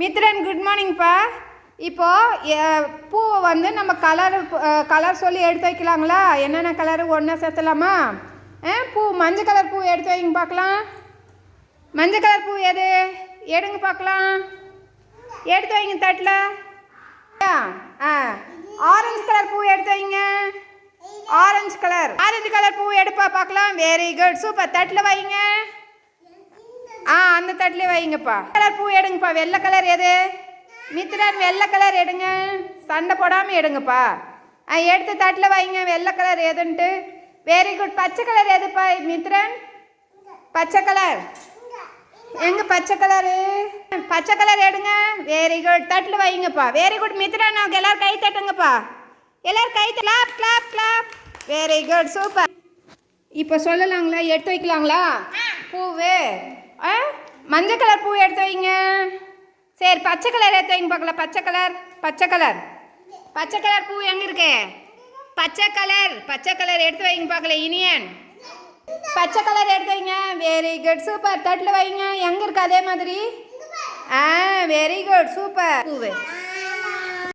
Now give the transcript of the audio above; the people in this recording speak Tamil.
மித்ரன் குட் மார்னிங்ப்பா இப்போ பூவை வந்து நம்ம கலர் கலர் சொல்லி எடுத்து வைக்கலாங்களா? என்னென்ன கலரு ஒன்றா சேர்த்தலாமா? ஆ பூ மஞ்சள் கலர் பூ எடுத்து வைங்க பார்க்கலாம். மஞ்சள் கலர் பூ எது? எடுங்க பார்க்கலாம். எடுத்து வைங்க தட்டில். ஆ ஆரஞ்சு கலர் பூ எடுத்து வைங்க. ஆரஞ்சு கலர் ஆரஞ்சு கலர் பூ எடுப்பா பார்க்கலாம். வெரி குட் சூப்பர் தட்டில் வைங்க. அந்த தட்டிலே வைங்கப்பா. கலர் பூ எடுங்கப்பா. வெள்ளை கலர் எது? மித்ரன் வெள்ளை கலர் எடுங்க. சண்டை போடாமல் எடுங்கப்பா. ஆ எடுத்து தட்டில் வைங்க. வெள்ளை கலர் எதுன்ட்டு. வெரி குட் பச்சை கலர் எதுப்பா? மித்ரன்? பச்சை கலர். எங்க பச்சை கலரு? பச்சை கலர் எடுங்க. வெரி குட் தட்டில் வைங்கப்பா. வெரி குட் மித்ரன் அவங்க எல்லாரும் கை தட்டுங்கப்பா. எல்லாரும் கை clap clap clap very good super இப்போ சொல்லலாங்களா? எடுத்து வைக்கலாங்களா? பூவு. ஆ? மஞ்சள் கலர் பூ எடுத்து வைங்க. சரி பச்சை கலர் எடுத்து வைங்க பார்க்கலாம் பச்சை கலர் பச்சை கலர். பச்சை கலர் பூ எங்கே இருக்கு? பச்சை கலர் பச்சை கலர் எடுத்து வைங்க பார்க்கல இனியன். பச்சை கலர் எடுத்து வைங்க. வெரி குட் சூப்பர் தட்டில் வைங்க. எங்கே இருக்கு அதே மாதிரி? ஆ வெரி குட் சூப்பர் பூவே.